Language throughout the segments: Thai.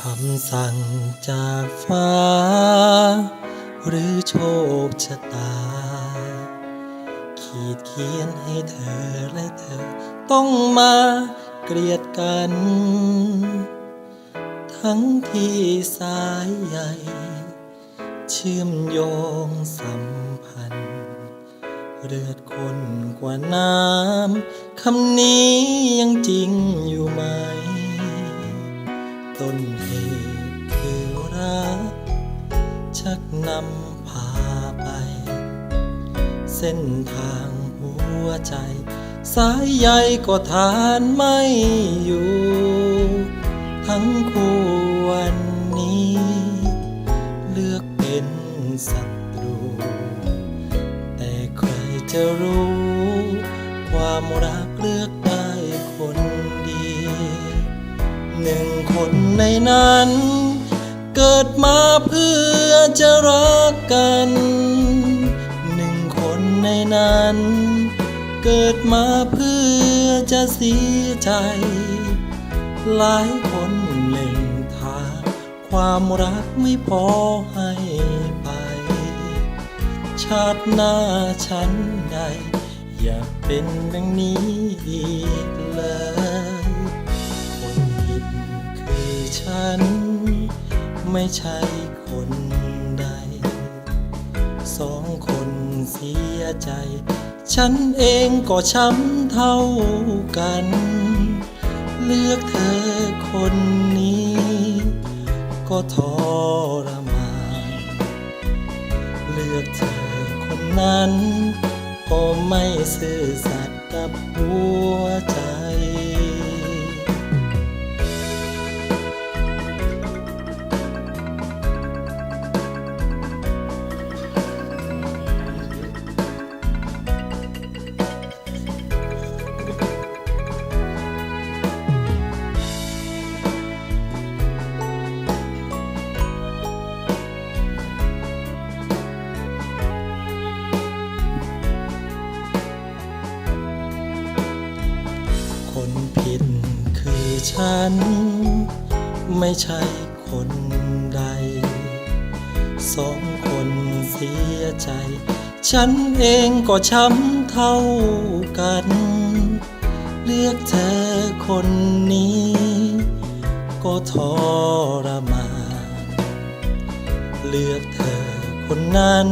คำสั่งจากฟ้า หรือโชคชะตา ขีดเขียนให้เธอและเธอ ต้องมาเกลียดกัน ทั้งที่สายใหญ่ เชื่อมโยงสัมพันธ์ เลือดคนกว่าน้ำคำนี้ยังจริงอยู่ไหม ชักนำพาไป เส้นทางหัวใจ สายใยก็ทานไม่อยู่ ทั้งคู่วันนี้ เลือกเป็นศัตรู แต่ใครจะรู้ ความรักเลือกได้คนดี หนึ่งคนในนั้น เกิดมาเพื่อจะรักกัน หนึ่งคนในนั้น เกิดมาเพื่อจะเสียใจ หลายคนเล่นทาความรักไม่พอให้ไป ชาติหน้าฉันใด อย่าเป็นดังนี้อีก ไม่ใช่คนใด สองคนเสียใจ ฉันเองก็ช้ำเท่ากัน เลือกเธอคนนี้ ก็ทรมานเลือกเธอคนนั้น ก็ไม่ซื่อสัตย์กับหัวใจ ดคือฉัน ไม่ใช่คนใด สองคนเสียใจ ฉันเองก็ช้ำเท่ากัน เลือกเธอคนนี้ ก็ทรมานเลือกเธอคนนั้น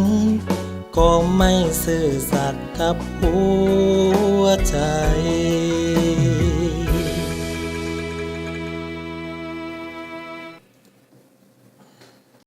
ก็ไม่ซื่อสัตย์กับหัวใจ